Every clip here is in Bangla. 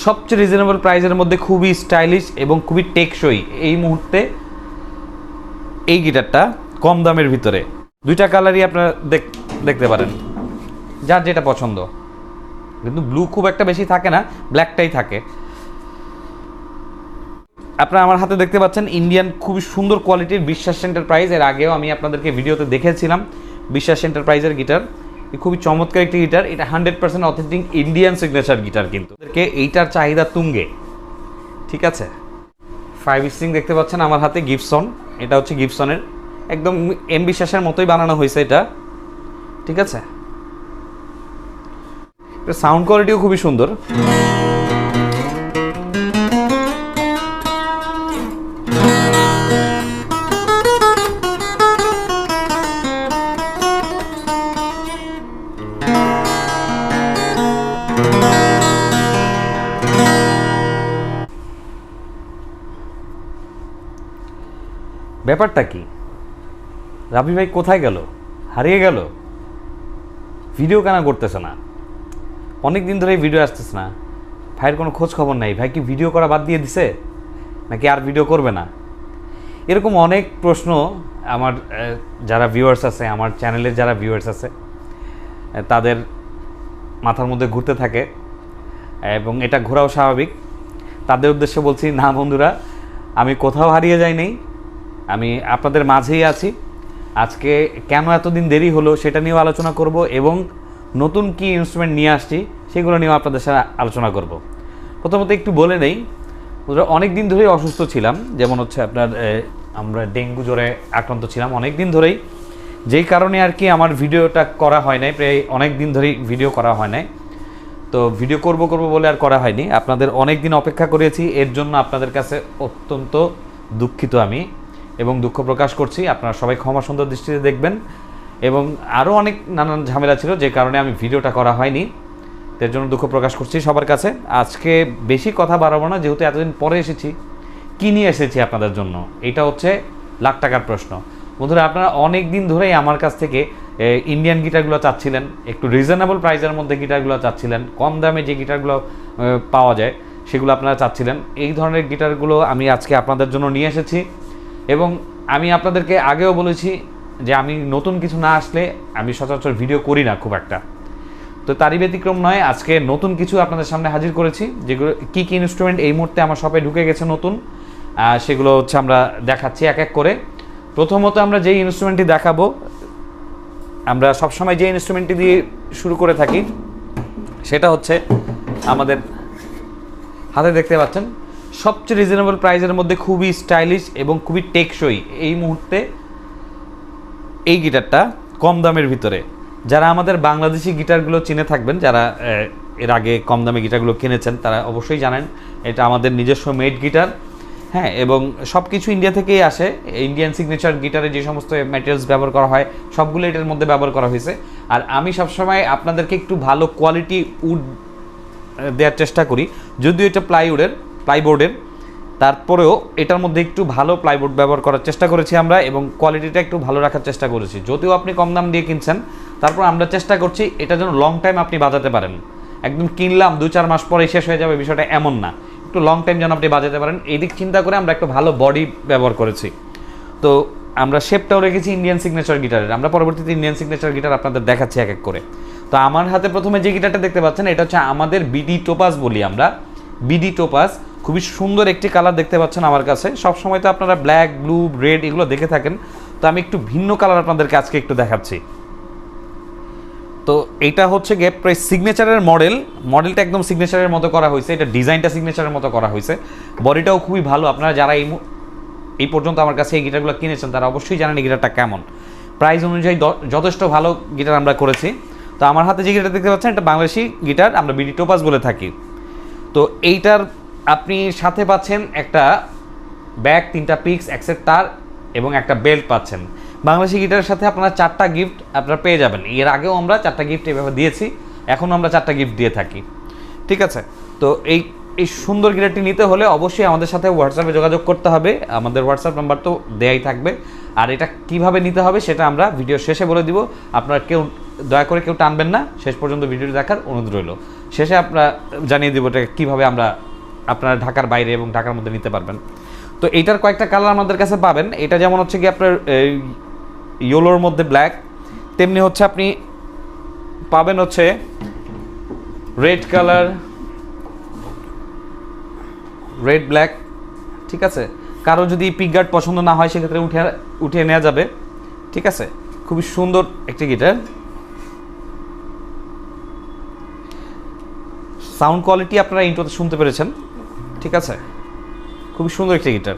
সবচেয়ে রিজনেবল প্রাইসের মধ্যে খুবই স্টাইলিশ এবং খুবই টেকসই এই মুহূর্তে এই গিটারটা কম দামের ভিতরে। দুইটা কালারই আপনারা দেখ- দেখতে পারেন। যার যেটা পছন্দ। কিন্তু ব্লু খুব একটা বেশি থাকে না ব্ল্যাকটাই থাকে। আপনারা আমার হাতে দেখতে পাচ্ছেন ইন্ডিয়ান খুবই সুন্দর কোয়ালিটির বিশ্বাস এন্টারপ্রাইজ এর আগেও আমি আপনাদেরকে ভিডিওতে দেখেছিলাম। বিশ্বাস এন্টারপ্রাইজের গিটার খুবই চমৎকার একটি গিটার। এটা hundred percent authentic Indian signature guitar কিন্তু। এইটার চাহিদা তুঙ্গে। ঠিক আছে? ফাইভ স্ট্রিং দেখতে পাচ্ছেন আমার হাতে গিফসন এটা হচ্ছে গিফসনের একদম এম বিশ্বাসের মতোই বানানো হয়েছে এটা। ঠিক আছে? সাউন্ড কোয়ালিটিও খুবই সুন্দর। ব্যাপারটা কি? রাবি ভাই কোথায় গেল? হারিয়ে গেল? ভিডিও কেন করতেছে না? অনেক দিন ধরে ভিডিও আসতেছে না। ভাইয়ের কোনো খোঁজ খবর নাই। ভাই কি ভিডিও করা বাদ দিয়ে দিছে? নাকি আর ভিডিও করবে না? এরকম অনেক প্রশ্ন আমার যারা ভিউয়ার্স আছে, আমার চ্যানেলের যারা ভিউয়ার্স আছে তাদের মাথার মধ্যে ঘুরতে থাকে, এবং এটা ঘোরাও স্বাভাবিক। তাদের উদ্দেশ্যে বলছি, না বন্ধুরা, আমি কোথাও হারিয়ে যাই যাইনি। আমি আপনাদের মাঝেই আছি। আজকে কেন এতদিন দেরি হলো সেটা নিয়েও আলোচনা করব এবং নতুন কি ইনস্ট্রুমেন্ট নিয়ে আসছি সেগুলো নিয়েও আপনাদের সাথে আলোচনা করব। প্রথমত একটু বলে নেই অনেক দিন ধরেই অসুস্থ ছিলাম, যেমন হচ্ছে আপনার আমরা ডেঙ্গু জ্বরে আক্রান্ত ছিলাম অনেক দিন ধরেই। যেই কারণে আর কি আমার ভিডিওটা করা হয় নাই, প্রায় অনেক দিন ধরেই ভিডিও করা হয় নাই। তো ভিডিও করব করব বলে আর করা হয়নি। আপনাদের অনেক দিন অপেক্ষা করেছি, এর জন্য আপনাদের কাছে অত্যন্ত দুঃখিত আমি। এবং দুঃখ প্রকাশ করছি। আপনারা সবাই ক্ষমা সুন্দর দৃষ্টিতে দেখবেন। এবং আরও অনেক নানান ঝামেলা ছিল, যে কারণে আমি ভিডিওটা করা হয়নি। এর জন্য দুঃখ প্রকাশ করছি সবার কাছে। আজকে বেশি কথা বাড়াবো না, যেহেতু এতদিন পরে এসেছি। কী নিয়ে এসেছি আপনাদের জন্য? এটা হচ্ছে লাখ টাকার প্রশ্ন। বন্ধুরা, আপনারা অনেক দিন ধরেই আমার কাছ থেকে ইন্ডিয়ান গিটারগুলো চাচ্ছিলেন। একটু রিজনেবল প্রাইসের মধ্যে গিটারগুলো চাচ্ছিলেন। কম দামে যে গিটারগুলো পাওয়া যায়, সেগুলো আপনারা চাচ্ছিলেন। এই ধরনের গিটারগুলো আমি আজকে আপনাদের জন্য নিয়ে এসেছি। এবং আমি আপনাদেরকে আগেও বলেছি যে আমি নতুন কিছু না আসলে আমি সচরাচর ভিডিও করি না খুব একটা। তো তারই ব্যতিক্রম নয়, আজকে নতুন কিছু আপনাদের সামনে হাজির করেছি, যেগুলো কী কী ইনস্ট্রুমেন্ট এই মুহূর্তে আমার শপে ঢুকে গেছে নতুন সেগুলো হচ্ছে আমরা দেখাচ্ছি এক এক করে। প্রথমত আমরা যেই ইনস্ট্রুমেন্টটি দেখাবো, আমরা সবসময় যে ইনস্ট্রুমেন্টটি দিয়ে শুরু করে থাকি, সেটা হচ্ছে আমাদের হাতে দেখতে পাচ্ছেন সবচেয়ে রিজনেবল প্রাইসের মধ্যে খুবই স্টাইলিশ এবং খুবই টেকসই এই মুহূর্তে এই গিটারটা কম দামের ভিতরে। যারা আমাদের বাংলাদেশি গিটারগুলো চিনে থাকবেন, যারা এর আগে কম দামে গিটারগুলো কিনেছেন, তারা অবশ্যই জানেন, এটা আমাদের নিজস্ব মেড গিটার হ্যাঁ এবং সব কিছু ইন্ডিয়া থেকেই আসে। ইন্ডিয়ান সিগনেচার গিটারে যে সমস্ত ম্যাটেরিয়ালস ব্যবহার করা হয়, সবগুলো এটার মধ্যে ব্যবহার করা হয়েছে। আর আমি সবসময় আপনাদেরকে একটু ভালো কোয়ালিটি উড দেওয়ার চেষ্টা করি। যদিও এটা প্লাইউডের প্লাইবোর্ডের তারপরেও এটার মধ্যে একটু ভালো প্লাইবোর্ড ব্যবহার করার চেষ্টা করেছি আমরা এবং কোয়ালিটিটা একটু ভালো রাখার চেষ্টা করেছি। যদিও আপনি কম দাম দিয়ে কিনছেন, তারপর আমরা চেষ্টা করছি এটা যেন লং টাইম আপনি বাজাতে পারেন। একদম কিনলাম দু চার মাস পরে শেষ হয়ে যাবে, বিষয়টা এমন না। একটু লং টাইম যেন আপনি বাজাতে পারেন। এই দিক চিন্তা করে আমরা একটু ভালো বডি ব্যবহার করেছি। তো আমরা শেপটাও রেখেছি ইন্ডিয়ান সিগনেচার গিটারের আমরা পরবর্তীতে ইন্ডিয়ান সিগনেচার গিটার আপনাদের দেখাচ্ছি এক এক করে। তো আমার হাতে প্রথমে যে গিটারটা দেখতে পাচ্ছেন, এটা হচ্ছে আমাদের বিডি টোপাস বলি আমরা। বিডি টোপাস খুবই সুন্দর একটি কালার দেখতে পাচ্ছেন আমার কাছে। সব সময় তো আপনারা ব্ল্যাক, ব্লু, রেড এগুলো দেখে থাকেন। তো আমি একটু ভিন্ন কালার আপনাদেরকে আজকে একটু দেখাচ্ছি। তো এটা হচ্ছে গিয়ে প্রায় সিগনেচারের মডেল মডেলটা একদম সিগনেচারের মতো করা হয়েছে। এটা ডিজাইনটা সিগনেচারের মতো করা হয়েছে। বডিটাও খুবই ভালো। আপনারা যারা এই এই পর্যন্ত আমার কাছে এই গিটারগুলো কিনেছেন, তারা অবশ্যই জানেন এই গিটারটা কেমন। প্রাইস অনুযায়ী যথেষ্ট ভালো গিটার আমরা করেছি। তো আমার হাতে যে গিটার দেখতে পাচ্ছেন, এটা বাংলাদেশি গিটার আমরা বিডি টোপাস বলে থাকি। তো এইটার আপনি সাথে পাচ্ছেন একটা ব্যাগ, তিনটা পিক্স একসেট তার এবং একটা বেল্ট পাচ্ছেন। বাংলাদেশি গিটারের সাথে আপনারা চারটা গিফট আপনারা পেয়ে যাবেন। এর আগেও আমরা চারটা গিফট এভাবে দিয়েছি, এখনও আমরা চারটা গিফট দিয়ে থাকি। ঠিক আছে? তো এই এই সুন্দর গিটারটি নিতে হলে অবশ্যই আমাদের সাথে হোয়াটসঅ্যাপে যোগাযোগ করতে হবে। আমাদের হোয়াটসঅ্যাপ নাম্বার তো দেয়াই থাকবে। আর এটা কীভাবে নিতে হবে সেটা আমরা ভিডিও শেষে বলে দিব। আপনারা কেউ, দয়া করে কেউ টানবেন না। শেষ পর্যন্ত ভিডিওটি দেখার অনুরোধ রইল। শেষে আমরা জানিয়ে দেবো এটা কীভাবে আমরা আপনারা ঢাকার বাইরে এবং ঢাকার মধ্যে নিতে পারবেন। তো এইটার কয়েকটা কালার আমাদের কাছে পাবেন। এটা যেমন হচ্ছে কি আপনার ইয়েলোর মধ্যে ব্ল্যাক তেমনি হচ্ছে আপনি পাবেন হচ্ছে রেড কালার রেড ব্ল্যাক ঠিক আছে? কারও যদি পিক গার্ড পছন্দ না হয়, সেক্ষেত্রে উঠে, উঠিয়ে নেওয়া যাবে। ঠিক আছে? খুবই সুন্দর একটি গিটার সাউন্ড কোয়ালিটি আপনারা ইন্টোতে শুনতে পেরেছেন। ঠিক আছে? খুবই সুন্দর একটি গিটার।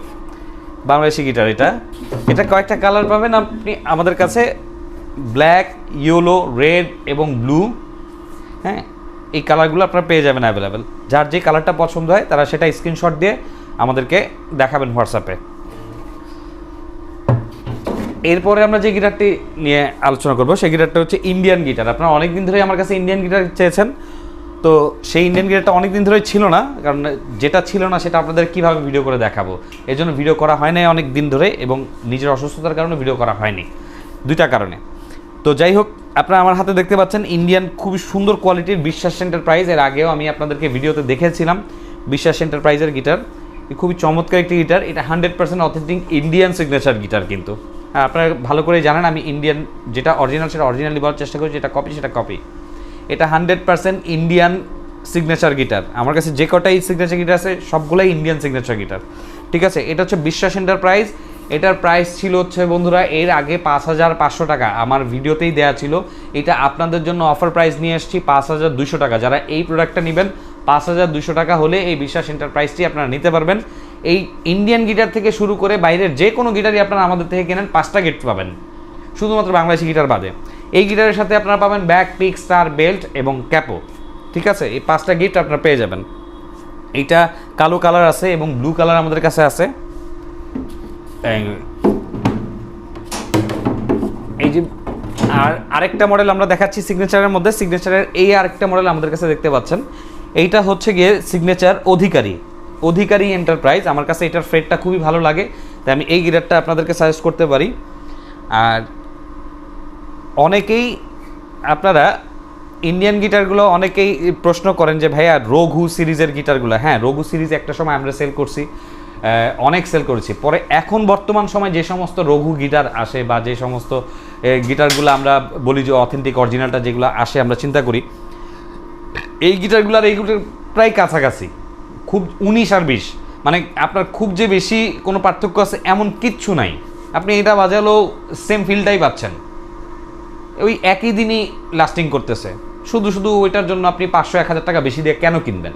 বাংলাদেশি গিটার এটা। এটা কয়েকটা কালার পাবেন আপনি আমাদের কাছে। ব্ল্যাক, ইয়েলো, রেড এবং ব্লু। হ্যাঁ এই কালারগুলো আপনারা পেয়ে যাবেন অ্যাভেলেবেল। যার যে কালারটা পছন্দ হয়, তারা সেটা স্ক্রিনশট দিয়ে আমাদেরকে দেখাবেন হোয়াটসঅ্যাপে। এরপরে আমরা যে গিটারটি নিয়ে আলোচনা করব, সেই গিটারটা হচ্ছে ইন্ডিয়ান গিটার। আপনারা অনেক দিন ধরেই আমার কাছে ইন্ডিয়ান গিটার চেয়েছেন। তো সেই ইন্ডিয়ান গিটারটা অনেক দিন ধরেই ছিল না, কারণ যেটা ছিল না সেটা আপনাদের কীভাবে ভিডিও করে দেখাবো। এই জন্য ভিডিও করা হয় নাই অনেক দিন ধরে এবং নিজের অসুস্থতার কারণে ভিডিও করা হয়নি। দুইটা কারণে। তো যাই হোক, আপনারা আমার হাতে দেখতে পাচ্ছেন ইন্ডিয়ান খুবই সুন্দর কোয়ালিটির বিশ্বাস এন্টারপ্রাইজ এর আগেও আমি আপনাদেরকে ভিডিওতে দেখেছিলাম বিশ্বাস এন্টারপ্রাইজের গিটার খুবই চমৎকার একটি গিটার এটা hundred percent authentic Indian signature guitar কিন্তু। হ্যাঁ আপনারা ভালো করে জানেন, আমি ইন্ডিয়ান যেটা অরিজিনাল সেটা অরিজিনালি বলার চেষ্টা করি, যেটা কপি সেটা কপি এটা hundred percent Indian signature guitar আমার কাছে যে কটাই সিগনেচার গিটার আছে, সবগুলোই ইন্ডিয়ান সিগনেচার গিটার ঠিক আছে, এটা হচ্ছে বিশ্বাস এন্টারপ্রাইজ এটার প্রাইস ছিল হচ্ছে বন্ধুরা, এর আগে পাঁচ হাজার পাঁচশো টাকা। আমার ভিডিওতেই দেওয়া ছিল। এটা আপনাদের জন্য অফার প্রাইস নিয়ে এসেছি পাঁচ হাজার দুশো টাকা। যারা এই প্রোডাক্টটা নেবেন, পাঁচ হাজার দুশো টাকা হলে এই বিশ্বাস এন্টারপ্রাইজটি আপনারা নিতে পারবেন। এই ইন্ডিয়ান গিটার থেকে শুরু করে বাইরের যে কোনো গিটারই আপনারা আমাদের থেকে কেনেন, পাঁচটা গিফট পাবেন। শুধুমাত্র বাংলাদেশি গিটার বাদে। এই গিটারের সাথে আপনারা পাবেন ব্যাক পিক, স্টার, বেল্ট এবং ক্যাপো। ঠিক আছে? এই পাঁচটা গিফট আপনারা পেয়ে যাবেন। এইটা কালো কালার আছে এবং ব্লু কালার আমাদের কাছে আছে। এই- যে আর আরেকটা মডেল আমরা দেখাচ্ছি সিগনেচারের মধ্যে। সিগনেচারের এই আরেকটা মডেল আমাদের কাছে দেখতে পাচ্ছেন। এইটা হচ্ছে গিয়ে সিগনেচার অধিকারী। অধিকারী এন্টারপ্রাইজ। আমার কাছে এটার ফ্রেডটা খুবই ভালো লাগে, তাই আমি এই গিটারটা আপনাদেরকে সাজেস্ট করতে পারি। আর অনেকেই আপনারা ইন্ডিয়ান গিটারগুলো অনেকেই প্রশ্ন করেন যে, ভাইয়া, রঘু সিরিজের গিটারগুলো হ্যাঁ রঘু সিরিজ একটা সময় আমরা সেল করছি অনেক সেল করেছি। পরে এখন বর্তমান সময় যে সমস্ত রঘু গিটার আসে বা যে সমস্ত গিটারগুলো আমরা বলি যে অথেন্টিক অরিজিনালটা যেগুলো আসে, আমরা চিন্তা করি, এই গিটারগুলো আর এইগুলোর প্রায় কাছাকাছি, খুব উনিশ আর বিশ। মানে আপনার খুব যে বেশি কোনো পার্থক্য আছে এমন কিচ্ছু নাই। আপনি এটা বাজালেও সেম ফিলটাই পাচ্ছেন। ওই একই দিনই লাস্টিং করতেছে। শুধু শুধু ওইটার জন্য আপনি পাঁচশো, এক হাজার টাকা বেশি দিয়ে কেন কিনবেন?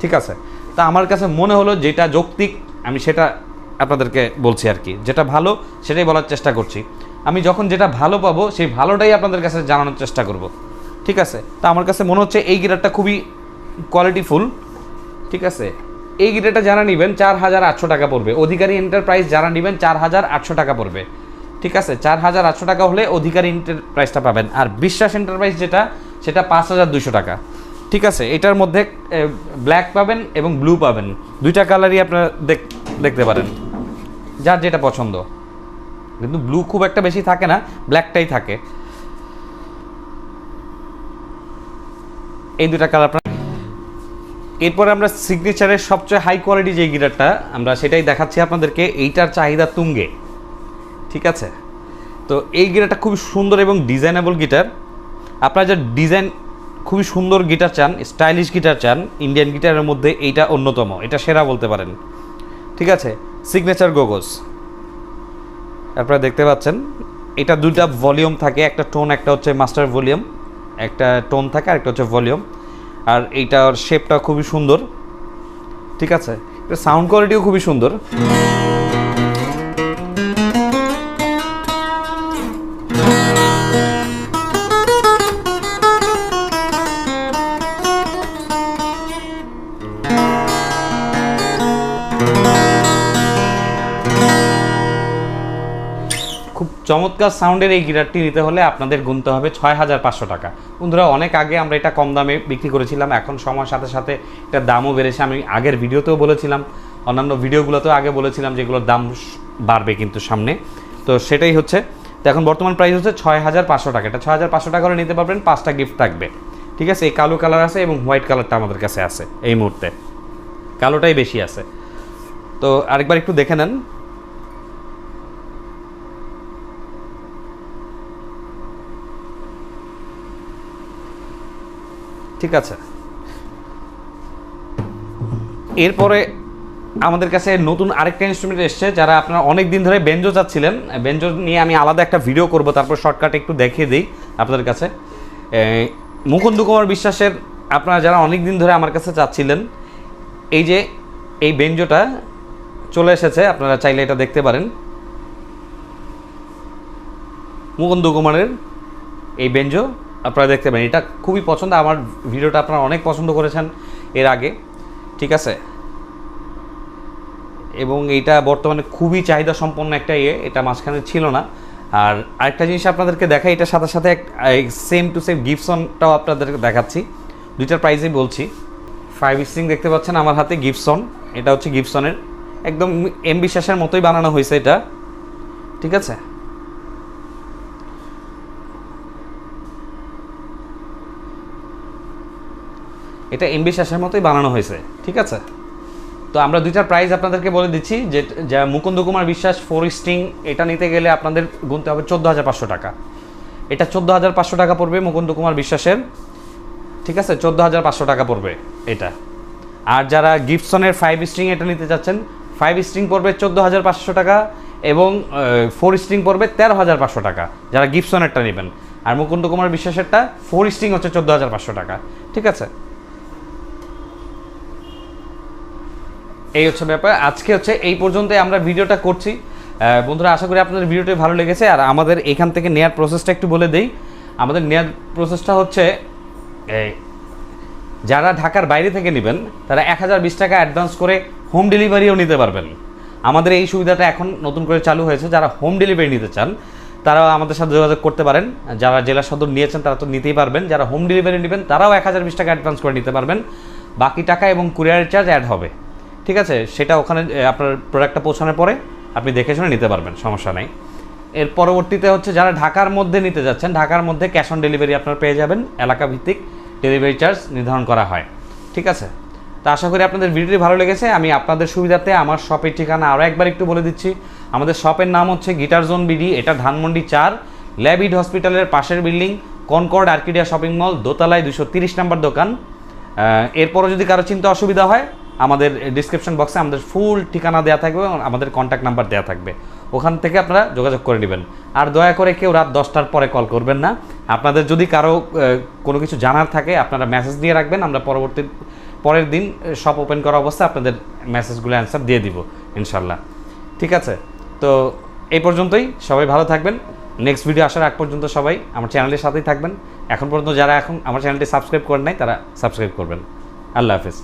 ঠিক আছে? তা আমার কাছে মনে হলো যেটা যৌক্তিক, আমি সেটা আপনাদেরকে বলছি আর কি। যেটা ভালো, সেটাই বলার চেষ্টা করছি। আমি যখন যেটা ভালো পাবো, সেই ভালোটাই আপনাদের কাছে জানানোর চেষ্টা করব। ঠিক আছে? তা আমার কাছে মনে হচ্ছে এই গিটারটা খুবই কোয়ালিটিফুল ঠিক আছে? এই গিটারটা যারা নেবেন, চার হাজার আটশো টাকা পড়বে। অধিকারী এন্টারপ্রাইজ যারা নেবেন, চার হাজার আটশো টাকা পড়বে। ঠিক আছে, চার হাজার আটশো টাকা হলে অধিকারী এন্টারপ্রাইজটা পাবেন। আর বিশ্বাস এন্টারপ্রাইজ যেটা, সেটা পাঁচ হাজার দুশো টাকা। ঠিক আছে, এটার মধ্যে ব্ল্যাক পাবেন এবং ব্লু পাবেন। দুইটা কালারই আপনারা দেখ- দেখতে পারেন। যার যেটা পছন্দ। কিন্তু ব্লু খুব একটা বেশি থাকে না ব্ল্যাকটাই থাকে। এই দুটা কালার আপনার এরপরে আমরা সিগনেচারের সবচেয়ে হাই কোয়ালিটি যে গিটারটা আমরা সেটাই দেখাচ্ছি আপনাদেরকে। এইটার চাহিদা তুঙ্গে। ঠিক আছে? তো এই গিটারটা খুবই সুন্দর এবং ডিজাইনেবল গিটার। আপনারা যা ডিজাইন খুবই সুন্দর গিটার চান, স্টাইলিশ গিটার চান, ইন্ডিয়ান গিটারের মধ্যে এইটা অন্যতম, এটা সেরা বলতে পারেন। ঠিক আছে? সিগনেচার গোগোস আপনারা দেখতে পাচ্ছেন, এটা দুটা ভলিউম থাকে, একটা টোন, একটা হচ্ছে মাস্টার ভলিউম, একটা টোন থাকে আর একটা হচ্ছে ভলিউম। আর এইটার শেপটা খুবই সুন্দর। ঠিক আছে? এটা সাউন্ড কোয়ালিটিও খুবই সুন্দর। চমৎকার সাউন্ডের এই গিটারটি নিতে হলে আপনাদের গুনতে হবে ছয় হাজার পাঁচশো টাকা। বন্ধুরা, অনেক আগে আমরা এটা কম দামে বিক্রি করেছিলাম, এখন সময়ের সাথে সাথে এটার দামও বেড়েছে। আমি আগের ভিডিওতেও বলেছিলাম, অন্যান্য ভিডিওগুলোতেও আগে বলেছিলাম যেগুলোর দাম বাড়বে কিন্তু সামনে। তো সেটাই হচ্ছে, তো এখন বর্তমান প্রাইস হচ্ছে ছয় হাজার পাঁচশো টাকা। এটা ছয় হাজার পাঁচশো টাকা করে নিতে পারবেন, পাঁচটা গিফট থাকবে। ঠিক আছে? এই কালো কালার আছে এবং হোয়াইট কালারটা আমাদের কাছে আছে এই মুহূর্তে। কালোটাই বেশি আছে। তো আরেকবার একটু দেখে নেন। ঠিক আছে। এরপরে আমাদের কাছে নতুন আরেকটা ইনস্ট্রুমেন্ট এসছে, যারা আপনারা অনেক দিন ধরে বেঞ্জো চাচ্ছিলেন। বেঞ্জো নিয়ে আমি আলাদা একটা ভিডিও করব, তারপর শর্টকাট একটু দেখিয়ে দিই আপনাদের কাছে। মুকুন্দ কুমার বিশ্বাসের আপনারা যারা অনেক দিন ধরে আমার কাছে চাচ্ছিলেন, এই যে এই বেঞ্জোটা চলে এসেছে, আপনারা চাইলে এটা দেখতে পারেন। মুকুন্দ কুমারের এই বেঞ্জো আপনারা দেখতে পারেন। এটা খুবই পছন্দ। আমার ভিডিওটা আপনারা অনেক পছন্দ করেছেন এর আগে। ঠিক আছে? এবং এইটা বর্তমানে খুবই চাহিদা সম্পন্ন একটা ইয়ে। এটা মাঝখানে ছিল না। আর আরেকটা জিনিস আপনাদেরকে দেখাই, এটার সাথে সাথে সেম টু সেম গিফসনটাও আপনাদেরকে দেখাচ্ছি। দুইটার প্রাইসেই বলছি। ফাইভ স্ট্রিং দেখতে পাচ্ছেন আমার হাতে গিফসন এটা হচ্ছে গিফসনের একদম এম বিশ্বাসের মতোই বানানো হয়েছে এটা। ঠিক আছে? এটা এমবি বিশ্বাসের মতোই বানানো হয়েছে, ঠিক আছে? তো আমরা দুইটার প্রাইস আপনাদেরকে বলে দিচ্ছি, যে, যা মুকুন্দ কুমার বিশ্বাস ফোর স্ট্রিং এটা নিতে গেলে আপনাদের গুনতে হবে চোদ্দ হাজার পাঁচশো টাকা। এটা চোদ্দ হাজার পাঁচশো টাকা পড়বে মুকুন্দ কুমার বিশ্বাসের, ঠিক আছে? চোদ্দ হাজার পাঁচশো টাকা পড়বে এটা। আর যারা গিফটসনের ফাইভ স্ট্রিং এটা নিতে চাচ্ছেন ফাইভ স্ট্রিং পড়বে চোদ্দ হাজার পাঁচশো টাকা এবং ফোর স্ট্রিং পড়বে তেরো হাজার পাঁচশো টাকা, যারা গিফটসনেরটা নেবেন। আর মুকুন্দ কুমার বিশ্বাসেরটা ফোর স্ট্রিং হচ্ছে চোদ্দ হাজার পাঁচশো টাকা, ঠিক আছে? এই হচ্ছে ব্যাপার। আজকে হচ্ছে এই পর্যন্তই আমরা ভিডিওটা করছি। বন্ধুরা আশা করি আপনাদের ভিডিওটি ভালো লেগেছে। আর আমাদের এখান থেকে নেয়ার প্রসেসটা একটু বলে দেই। আমাদের নেয়ার প্রসেসটা হচ্ছে এই, যারা ঢাকার বাইরে থেকে নেবেন তারা এক হাজার বিশ টাকা অ্যাডভান্স করে হোম ডেলিভারিও নিতে পারবেন। আমাদের এই সুবিধাটা এখন নতুন করে চালু হয়েছে। যারা হোম ডেলিভারি নিতে চান তারা আমাদের সাথে যোগাযোগ করতে পারেন। যারা জেলা সদর নিয়েছেন তারা তো নিতেই পারবেন। যারা হোম ডেলিভারি নেবেন তারাও এক হাজার বিশ টাকা অ্যাডভান্স করে নিতে পারবেন। বাকি টাকা এবং কুরিয়ার চার্জ অ্যাড হবে। ঠিক আছে? সেটা ওখানে আপনার প্রোডাক্টটা পৌঁছানোর পরে আপনি দেখে শুনে নিতে পারবেন, সমস্যা নেই। এর পরবর্তীতে হচ্ছে যারা ঢাকার মধ্যে নিতে যাচ্ছেন, ঢাকার মধ্যে ক্যাশ অন ডেলিভারি আপনারা পেয়ে যাবেন এলাকা ভিত্তিক ডেলিভারি চার্জ নির্ধারণ করা হয়। ঠিক আছে? তো আশা করি আপনাদের ভিডিওটি ভালো লেগেছে। আমি আপনাদের সুবিধাতে আমার শপের ঠিকানা আরও একবার একটু বলে দিচ্ছি। আমাদের শপের নাম হচ্ছে গিটার জোন বিডি, এটা ধানমন্ডি চার, ল্যাবিড হসপিটালের পাশের building, Concord Arcadia shopping mall, দোতলায় দুশো তিরিশ নম্বর দোকান। এরপরও যদি কারও চিন্তা অসুবিধা হয় আমাদের ডিসক্রিপশন বক্সে আমাদের ফুল ঠিকানা দেওয়া থাকবে এবং আমাদের কন্ট্যাক্ট নাম্বার দেওয়া থাকবে। ওখান থেকে আপনারা যোগাযোগ করে নেবেন। আর দয়া করে কেউ রাত দশটার পরে কল করবেন না। আপনাদের যদি কারও কোনো কিছু জানার থাকে, আপনারা মেসেজ দিয়ে রাখবেন। আমরা পরবর্তী, পরের দিন শপ ওপেন করা অবস্থায় আপনাদের মেসেজগুলো অ্যান্সার দিয়ে দিব ইনশাল্লাহ ঠিক আছে? তো এই পর্যন্তই। সবাই ভালো থাকবেন। নেক্সট ভিডিও আসার আগ পর্যন্ত সবাই আমার চ্যানেলের সাথেই থাকবেন। এখন পর্যন্ত যারা এখন আমার চ্যানেলটি সাবস্ক্রাইব করেন নাই, তারা সাবস্ক্রাইব করবেন। আল্লাহ হাফেজ।